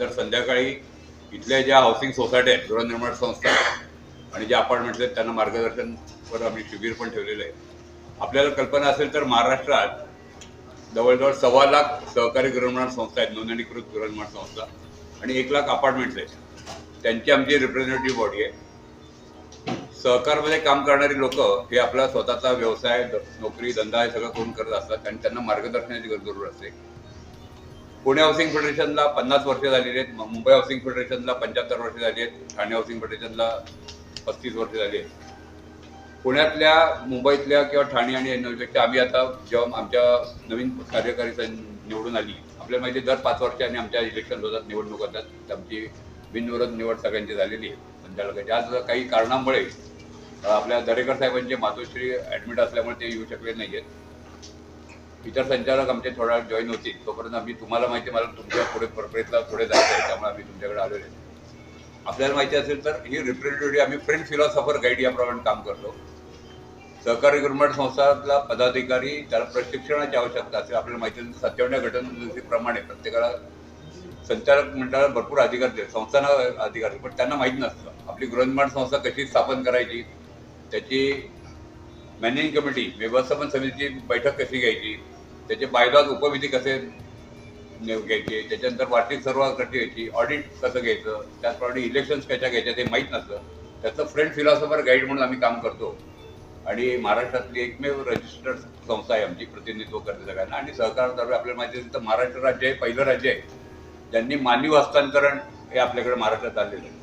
त्यानंतर संध्याकाळी इथल्या ज्या हाऊसिंग सोसायटी आहेत गृहनिर्माण संस्था आणि ज्या अपार्टमेंट्स आहेत त्यांना मार्गदर्शनवर आम्ही शिबिर पण ठेवलेलं आहे. आपल्याला कल्पना असेल तर महाराष्ट्रात जवळजवळ सव्वा लाख सहकारी गृहनिर्माण संस्था आहेत नोंदणीकृत गृहनिर्माण संस्था आणि एक लाख अपार्टमेंट्स आहेत. त्यांची आमची रिप्रेझेंटेटिव्ह बॉडी आहे. सहकारमध्ये काम करणारी लोक हे आपला स्वतःचा व्यवसाय नोकरी धंदा हे सगळं करून करत असतात आणि त्यांना मार्गदर्शनाची गरज जरूर असते. पुणे हाऊसिंग फेडरेशनला पन्नास वर्ष झालेली आहेत मुंबई हाऊसिंग फेडरेशनला पंच्याहत्तर वर्ष झाली आहेत ठाणे हाऊसिंग फेडरेशनला पस्तीस वर्ष झाली आहेत. पुण्यातल्या मुंबईतल्या किंवा ठाणे आणि यांच्यापेक्षा आम्ही आता जेव्हा आमच्या नवीन कार्यकारी निवडून आली आपल्याला माहिती दर पाच वर्षांनी आमच्या इलेक्शन होतात निवडणूक होतात. आमची बिनविरोध निवड सगळ्यांची झालेली आहे संचालकांची. आज काही कारणामुळे आपल्या दरेकर साहेबांचे मातोश्री ॲडमिट असल्यामुळे ते येऊ शकले नाही आहेत इतर संचालक आमचे थोडा वेळ जॉईन होतील. तोपर्यंत आम्ही तुम्हाला माहिती आहे, मला तुमच्यापुढे प्रक्रियेतला पुढे जायचं आहे त्यामुळे आम्ही तुमच्याकडे आलेलो आहे. आपल्याला माहिती असेल तर ही रिप्रेझेंटेटिव्ह आम्ही फ्रेंड फिलॉसॉफर गाईड याप्रमाणे काम करतो. सहकारी गुरुमठ संस्थातला पदाधिकारी त्याला प्रशिक्षणाची आवश्यकता असेल आपल्याला माहिती असेल सत्तावन्न घटनेप्रमाणे प्रत्येकाला संचालक मंडळाला भरपूर अधिकार दिले संस्थांना अधिकार पण त्यांना माहीत नसतं. आपली गृहनिर्माण संस्था कशी स्थापन करायची त्याची मॅनेजिंग कमिटी व्यवस्थापन समितीची बैठक कशी घ्यायची त्याचे बायलॉज उपविधी कसे ने- घ्यायचे त्याच्यानंतर वार्षिक सर्व कशी घ्यायची ऑडिट कसं घ्यायचं त्याचप्रमाणे इलेक्शन्स कशा घ्यायच्या ते माहीत नसतं. त्याचं फ्रेंड फिलॉसॉफर गाईड म्हणून आम्ही काम करतो. आणि महाराष्ट्रातली एकमेव रजिस्टर्ड संस्था आहे आमची प्रतिनिधित्व करते सगळ्यांना आणि सहकारतर्फे आपल्याला माहिती असेल तर महाराष्ट्र राज्य हे पहिलं राज्य आहे. ज्यांनी मानवी हस्तांतरण हे आपल्याकडे महाराष्ट्रात आलेलं आहे.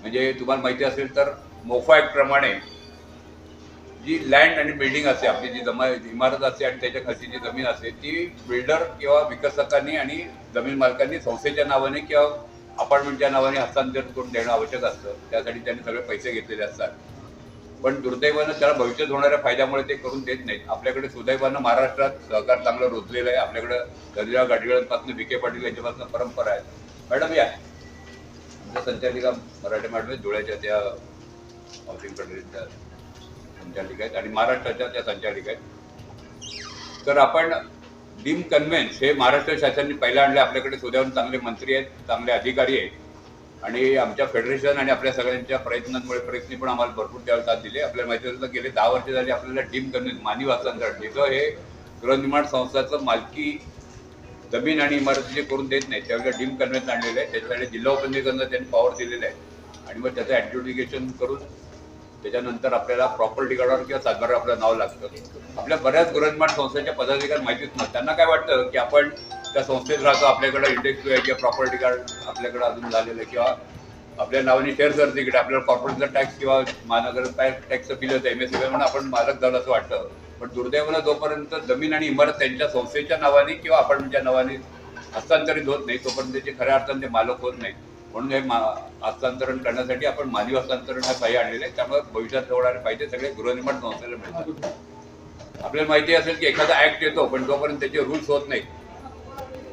म्हणजे तुम्हाला माहिती असेल तर मोफा ॲक्टप्रमाणे जी लँड आणि बिल्डिंग असते आपली जी जमा इमारत असते आणि त्याच्या खालची जी जमीन असते ती बिल्डर किंवा विकसकांनी आणि जमीन मालकांनी संस्थेच्या नावाने किंवा अपार्टमेंटच्या नावाने हस्तांतरित करून देणं आवश्यक असतं. त्यासाठी त्यांनी सगळे पैसे घेतलेले असतात. पण दुर्दैवानं त्याला भविष्यात होणाऱ्या फायद्यामुळे ते करून देत नाहीत. आपल्याकडे सुदैवानं महाराष्ट्रात सहकार चांगलं रोजलेलं आहे. आपल्याकडे दर्जा गाडगिळांपासून विखे पाटील यांच्यापासून परंपरा आहे. मॅडम या. आमच्या संचालिका मराठी मॅडम धुळ्याच्या त्या हाऊसिंग संचालिक आहेत आणि महाराष्ट्राच्या त्या संचालिक आहेत. तर आपण डीम कन्व्हेन्स हे महाराष्ट्र शासनाने पहिला आणले आपल्याकडे सुदैवानं चांगले मंत्री आहेत चांगले अधिकारी आहेत. आणि आमच्या फेडरेशन आणि आपल्या सगळ्यांच्या प्रयत्नांमुळे प्रयत्न पण आम्हाला भरपूर त्यावेळेस साथ दिले आपल्याला माहिती असेल तर गेले दहा वर्ष झाली आपल्याला डीम कन्व्हेन्स मानवी हस्तांतरण जिथं हे गृहनिर्माण संस्थाचं मालकी जमीन आणि इमारतीचे करून देत नाही त्यावेळेला डीम कन्व्हेन्स आणलेलं आहे. त्याच्यासाठी जिल्हा उपनिबंधात त्यांनी पॉवर दिलेलं आहे. आणि मग त्याचं ॲडज्युडिकेशन करून त्याच्यानंतर आपल्याला प्रॉपर्टी कार्डावर किंवा सातबारावर आपलं नाव लागतं. आपल्या बऱ्याच गृहनिर्माण संस्थेच्या पदाधिकारी माहितीच नसतं त्यांना काय वाटतं की आपण त्या संस्थेत राहतो आपल्याकडे इंडेक्स आहे किंवा प्रॉपर्टी कार्ड आपल्याकडे अजून झालेलं आहे किंवा आपल्या नावाने शेअर सर्टिफिकेट आपल्याला कॉर्पोरेटचा टॅक्स किंवा महानगर टॅक्सचं बिल होतं एम एस म्हणून आपण मालक झालं असं वाटतं. पण दुर्दैवानं जोपर्यंत जमीन आणि इमारत त्यांच्या संस्थेच्या नावाने किंवा अपार्टमेंटच्या नावाने हस्तांतरित होत नाही तोपर्यंत त्याचे खऱ्या अर्थाने ते मालक होत नाहीत. म्हणून हे मा हस्तांतरण करण्यासाठी आपण मानवी हस्तांतरण हा सही आणलेलं आहे. त्यामुळे भविष्यात जवळ पाहिजे सगळे गृहनिर्माण संस्थेला मिळतात आपल्याला माहिती असेल की एखादा ऍक्ट येतो पण जोपर्यंत त्याचे रूल्स होत नाहीत.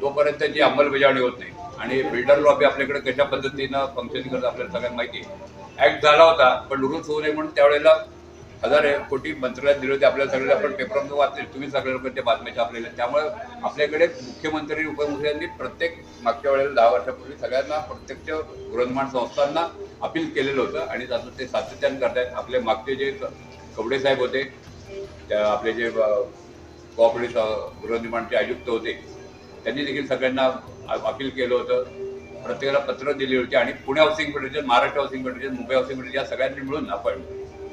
तोपर्यंत त्याची अंमलबजावणी होत नाही. आणि बिल्डर लॉबी आपल्याकडे कशा पद्धतीनं फंक्शन करत आपल्याला सगळ्यांना माहिती आहे. ऍक्ट झाला होता पण रूल्स होऊ नये म्हणून त्यावेळेला हजार कोटी मंत्रालयात दिले होते आपल्याला सगळ्यांना आपण पेपरमध्ये वाचले. तुम्ही सगळे लोक ते बातम्या छापलेल्या आहेत. त्यामुळे आपल्याकडे मुख्यमंत्री उपमुख्यमंत्र्यांनी प्रत्येक मागच्या वेळेला दहा वर्षापूर्वी सगळ्यांना प्रत्यक्ष गृहनिर्माण संस्थांना अपील केलेलं होतं आणि त्याचं ते सातत्यानं करतायत. आपले मागचे जे कवडे साहेब होते त्या आपले जे कोऑपरेटिव्ह गृहनिर्माणचे आयुक्त होते त्यांनी देखील सगळ्यांना अपील केलं होतं. प्रत्येकाला पत्र दिली होती आणि Pune housing federation Maharashtra housing federation Mumbai housing federation या सगळ्यांनी मिळून आपण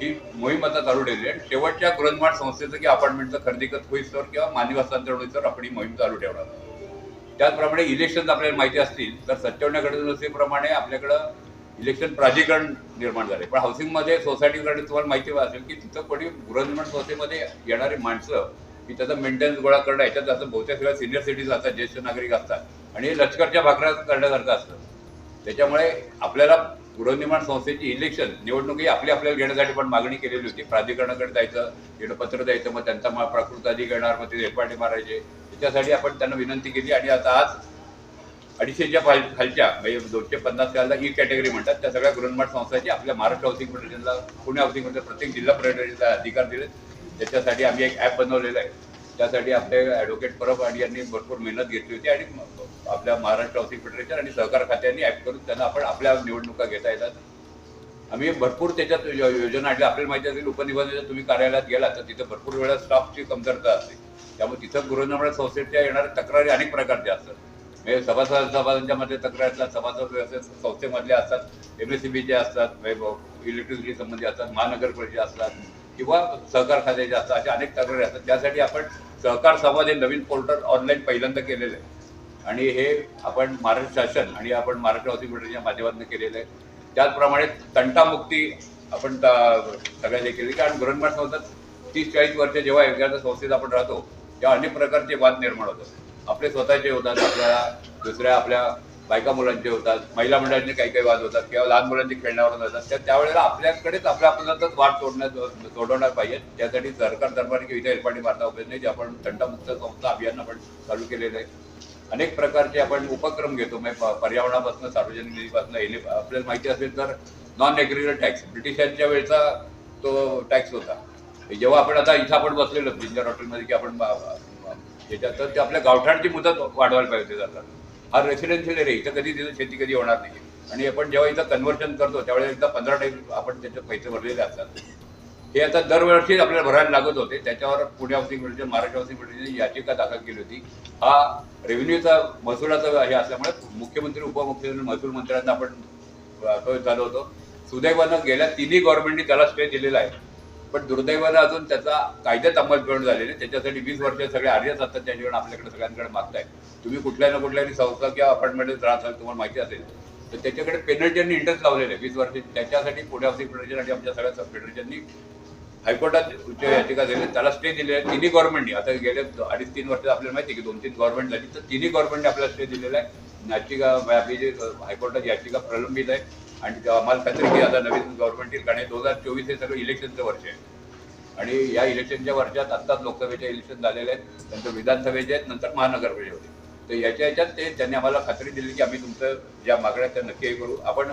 ही मोहीम आता चालू ठेवली आहे. आणि शेवटच्या गृहनिर्माण संस्थेचं की अपार्टमेंटचं खरेदी खत होईस्तोवर किंवा मानवी हस्तांतरण होईस्तोवर आपण ही मोहीम चालू ठेवणार त्याचप्रमाणे इलेक्शन आपल्याला माहिती असतील तर सत्तावन्न घटनेप्रमाणे आपल्याकडं इलेक्शन प्राधिकरण निर्माण झाले पण हाऊसिंगमध्ये सोसायटीकडे तुम्हाला माहिती असेल की तिथं कोणी गृहनिर्माण संस्थेमध्ये येणारी माणसं की त्याचा मेंटेनन्स गोळा करणं याच्यात जास्त बहुतेक सगळ्या सिनियर सिटीज असतात ज्येष्ठ नागरिक असतात. आणि हे लष्करच्या भाकऱ्या करण्यासारखं असतं. त्याच्यामुळे आपल्याला गृहनिर्माण संस्थेची इलेक्शन निवडणूक ही आपली आपल्याला घेण्यासाठी पण मागणी केलेली होती. प्राधिकरणाकडे जायचं तिकडे पत्र द्यायचं मग त्यांचा मग प्राकृत घेणार मग ते हेपाटी मारायचे. त्याच्यासाठी आपण त्यांना विनंती केली आणि आता आज अडीचशेच्या खाल खालच्या म्हणजे दोनशे पन्नास खालला ही कॅटेगरी म्हणतात त्या सगळ्या गृहनिर्माण संस्थांची आपल्या महाराष्ट्र हाऊसिंग फेडरेशनला पुणे हाऊसिंग फेडरेशन प्रत्येक जिल्हा फेडरेशनला अधिकार दिले. त्याच्यासाठी आम्ही एक ॲप बनवलेलं आहे. त्यासाठी आपले ॲडव्होकेट परब आणि यांनी भरपूर मेहनत घेतली होती आणि आपल्या महाराष्ट्र हाऊसिंग फेडरेशन आणि सहकार खात्यांनी ऍप करून त्यांना आपण आपल्या निवडणुका घेता येतात. आम्ही भरपूर त्याच्यात योजना आणल्या. आपल्याला माहिती असेल उपनिबंधाच्या तुम्ही कार्यालयात गेला तर तिथं भरपूर वेळा स्टाफची कमतरता असते. त्यामुळे तिथं गृहनिर्माण संस्थेच्या येणाऱ्या तक्रारी अनेक प्रकारच्या असतात. म्हणजे सभासद सभासदांच्या मध्ये तक्रार असतात सभासद संस्थेमधल्या असतात एम एस सी बीचे असतात इलेक्ट्रिसिटी संबंधी असतात महानगर परिषद असतात किंवा सहकार खात्याचे असतात अशा अनेक तक्रारी असतात. त्यासाठी आपण सहकार समाज हे नवीन पोर्टल ऑनलाईन पहिल्यांदा केलेलं आहे. आणि हे आपण महाराष्ट्र शासन आणि आपण महाराष्ट्र हॉस्पिटलच्या माध्यमातून केलेलं आहे. त्याचप्रमाणे तंटामुक्ती आपण सगळ्यांनी केली. कारण गृहनिर्माण संस्थात तीस चाळीस वर्ष जेव्हा एखाद्या संस्थेत आपण राहतो तेव्हा अनेक प्रकारचे वाद निर्माण होतात. आपले स्वतःचे होतात आपल्या दुसऱ्या आपल्या बायका मुलांचे होतात महिला मंडळांचे काही काही वाद होतात किंवा लहान मुलांचे खेळण्यावर होतात. तर त्यावेळेला आपल्याकडेच आपल्या आपल्यातच वाद सोडण्यात सोडवणार पाहिजे. त्यासाठी सरकार दरबार किंवा इथे एलपाटी मारता उपयोग नाही. जे आपण तंटामुक्त संस्था अभियान आपण चालू केलेलं आहे. अनेक प्रकारचे आपण उपक्रम घेतो. म्हणजे प- पर्यावरणापासून सार्वजनिक निधीपासून एले आपल्याला माहिती असेल तर नॉन ॲग्रिकल्चर टॅक्स ब्रिटिशांच्या वेळचा तो टॅक्स होता. जेव्हा आपण आता इथं आपण बसलेलो जिंजर हॉटेलमध्ये की आपण याच्यात तर ते आपल्या गावठाणची मुदत वाढवायला पाहिजे जातात हा रेसिडेन्शियल एरिया इथं कधी तिथं शेती कधी होणार नाही. आणि आपण जेव्हा इथं कन्व्हर्शन करतो त्यावेळेस एकदा पंधरा टाईम आपण त्याचे पैसे भरलेले असतात. हे आता दरवर्षी आपल्याला भरायला लागत होते. त्याच्यावर Pune housing federation Maharashtra housing federation याचिका दाखल केली होती. हा रेव्हेन्यूचा महसुलाचा हे असल्यामुळे मुख्यमंत्री उपमुख्यमंत्री महसूल मंत्र्यांना आपण तो झालो होतो. सुदैवानं गेल्या तिन्ही गव्हर्नमेंटनी त्याला स्टे दिलेला आहे. पण दुर्दैवानं अजून त्याचा कायद्यात अंमलबजावणी झालेली नाही. त्याच्यासाठी वीस वर्ष सगळे आर्यच असतात त्याच्याकडे आपल्याकडे सगळ्यांकडे मागताय तुम्ही कुठल्या ना कुठल्या संस्था किंवा अपार्टमेंटमध्ये राहत असाल तुम्हाला माहिती असेल. तर त्याच्याकडे पेनल्टी इंटरेस्ट लावलेले आहे वीस वर्ष. त्याच्यासाठी पुढे हाऊसिंग फेडरेशन आमच्या सगळ्या सब फेडरेशननी हायकोर्टात उच्च याचिका दिली. त्याला स्टे दिले आहे. तिन्ही गव्हर्नमेंटनी आता गेले अडीच तीन वर्ष आपल्याला माहिती आहे की दोन तीन गव्हर्नमेंट झाली. तर तिन्ही गव्हर्नमेंटने आपल्याला स्टे दिलेला आहे. याचिका आपली जी हायकोर्टात याचिका प्रलंबित आहे. आणि आम्हाला खात्री की आता नवीन गव्हर्नमेंट येईल. कारण दोन हजार चोवीस हे सगळं इलेक्शनचं वर्ष आहे. आणि या इलेक्शनच्या वर्षात आत्ताच लोकसभेचे इलेक्शन झालेले आहेत. नंतर विधानसभेचे आहेत. नंतर महानगर होते. तर याच्या याच्यात ते त्यांनी आम्हाला खात्री दिली की आम्ही तुमचं ज्या मागण्या त्या नक्की हे करू. आपण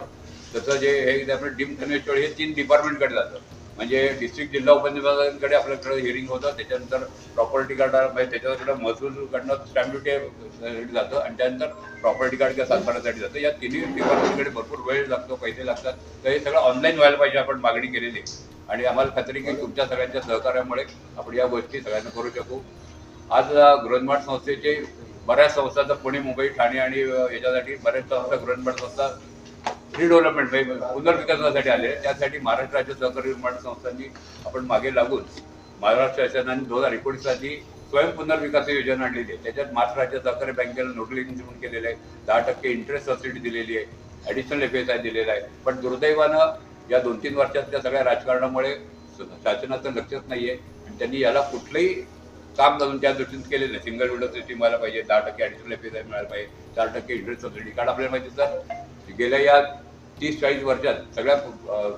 तसं जे हे आपलं डीम कन्व्हेन्शन हे तीन डिपार्टमेंटकडे जातं. म्हणजे डिस्ट्रिक्ट जिल्हा उपनिबंधांकडे आपल्याकडे हिअरिंग होतं. त्याच्यानंतर प्रॉपर्टी कार्ड म्हणजे त्याच्याकडे महसूलकडनं स्टॅम्प ड्युटी जातं. आणि त्यानंतर प्रॉपर्टी कार्ड किंवा सातबारासाठी जातं. या तिन्ही डिपार्टमेंटकडे भरपूर वेळ लागतो पैसे लागतात. तर हे सगळं ऑनलाईन व्हायला पाहिजे आपण मागणी केलेली आणि आम्हाला खात्री की तुमच्या सगळ्यांच्या सहकार्यामुळे आपण या गोष्टी सगळ्यांना करू शकू. आज गृहनिर्माण संस्थेचे बऱ्याच संस्था आता पुणे मुंबई ठाणे आणि याच्यासाठी बऱ्याच संस्था गृहनिर्माण संस्था रिडेव्हलपमेंट म्हणजे पुनर्विकासासाठी आले त्यासाठी महाराष्ट्र राज्य सहकारी निर्माण संस्थांनी आपण मागे लागून महाराष्ट्र शासनाने दोन हजार एकोणीस साली स्वयं पुनर्विकास योजना आणलेली आहे. त्याच्यात महाराष्ट्र राज्य सहकारी बँकेला नोटलिंग म्हणून केलेलं आहे. दहा टक्के इंटरेस्ट सबसिडी दिलेली आहे. ॲडिशनल एफ एस आय दिलेला आहे. पण दुर्दैवानं या दोन तीन वर्षातल्या सगळ्या राजकारणामुळे शासनाचं लक्षच नाही आहे आणि त्यांनी याला कुठलंही काम करून त्या दृष्टीने केले नाही. सिंगल विंडो सिस्टीम व्हायला पाहिजे दहा टक्के ॲडिशनल एफ मिळायला पाहिजे चार टक्के इंटरेस्ट सबसिडी कारण आपल्याला माहिती तर गेल्या या तीस चाळीस वर्षात सगळ्या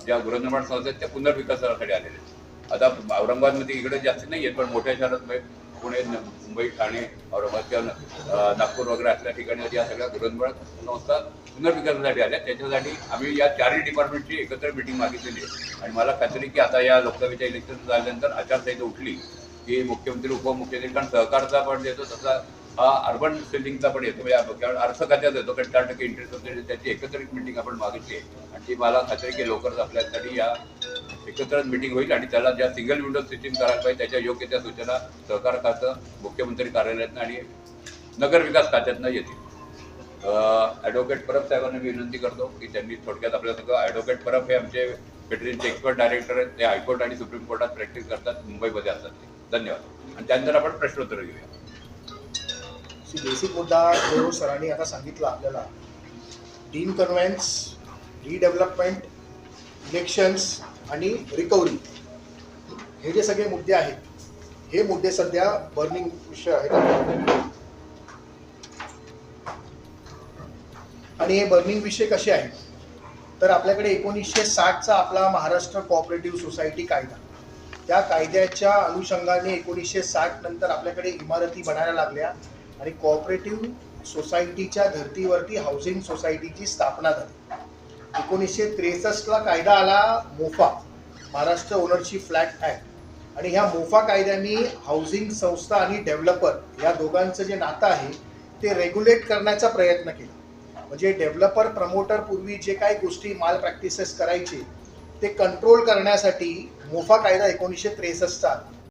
ज्या गृहनिर्माण संस्था आहेत त्या पुनर्विकासासाठी आलेल्या आहेत. आता औरंगाबादमध्ये इकडे जास्त नाही आहेत पण मोठ्या शहरात पुणे मुंबई ठाणे औरंगाबाद किंवा नागपूर वगैरे असल्या ठिकाणी या सगळ्या गृहनिर्माण संस्था पुनर्विकासासाठी आल्या. त्याच्यासाठी आम्ही या चारही डिपार्टमेंटची एकत्र मिटिंग मागितलेली आहे. आणि मला खात्री की आता या लोकसभेच्या इलेक्शन झाल्यानंतर आचारसंहिता उठली. की मुख्यमंत्री उपमुख्यमंत्री कारण सहकारचा पण देतो तसा हा अर्बन सेलिंगचा पण येतो. म्हणजे कारण अर्थ खात्यात येतो कारण चार टक्के इंटरेस्ट होते त्याची एकत्रित मिटिंग आपण मागितली आहे. आणि ती मला खात्री की लवकरच आपल्यासाठी या एकत्रच मिटिंग होईल आणि त्याला ज्या सिंगल विंडो सिस्टीम करायला पाहिजे त्याच्या योग्य त्या सूचना सहकार खातं मुख्यमंत्री कार्यालयातनं आणि नगर विकास खात्यातनं येतील. ॲडव्होकेट परब साहेबांना मी विनंती करतो की त्यांनी थोडक्यात आपल्याला सगळं ॲडव्होकेट परब हे आमचे फेडरेशनचे एक्सपर्ट डायरेक्टर आहेत ते हायकोर्ट आणि सुप्रीम कोर्टात प्रॅक्टिस करतात मुंबईमध्ये असतात ते. धन्यवाद. आणि त्यानंतर आपण प्रश्नोत्तर घेऊया. बेसिक मुद्दा जो सरांनी आता सांगितला आपल्याला डीन कन्व्हेन्स रिडेव्हलपमेंट इलेक्शन्स आणि रिकव्हरी हे जे सगळे मुद्दे आहेत हे मुद्दे सध्या बर्निंग विषय आहेत. आणि हे बर्निंग विषय कसे आहेत? तर आपल्याकडे एकोणीसशे साठचा आपला महाराष्ट्र कॉपरेटिव्ह सोसायटी कायदा. त्या कायद्याच्या अनुषंगाने एकोणीसशे साठ नंतर आपल्याकडे इमारती बनायला लागल्या आणि कॉपरेटिव्ह सोसायटीच्या धर्तीवरती हाऊसिंग सोसायटीची स्थापना झाली. एकोणीसशे त्रेसष्टला कायदा आला MOFA Maharashtra ownership flat act आणि ह्या मोफा कायद्याने हाऊसिंग संस्था आणि डेव्हलपर या दोघांचं जे नातं आहे ते रेग्युलेट करण्याचा प्रयत्न केला. म्हणजे डेव्हलपर प्रमोटर पूर्वी जे काही गोष्टी माल प्रॅक्टिसेस करायचे ते कंट्रोल करण्यासाठी मोफा कायदा एकोणीसशे त्रेसष्टचा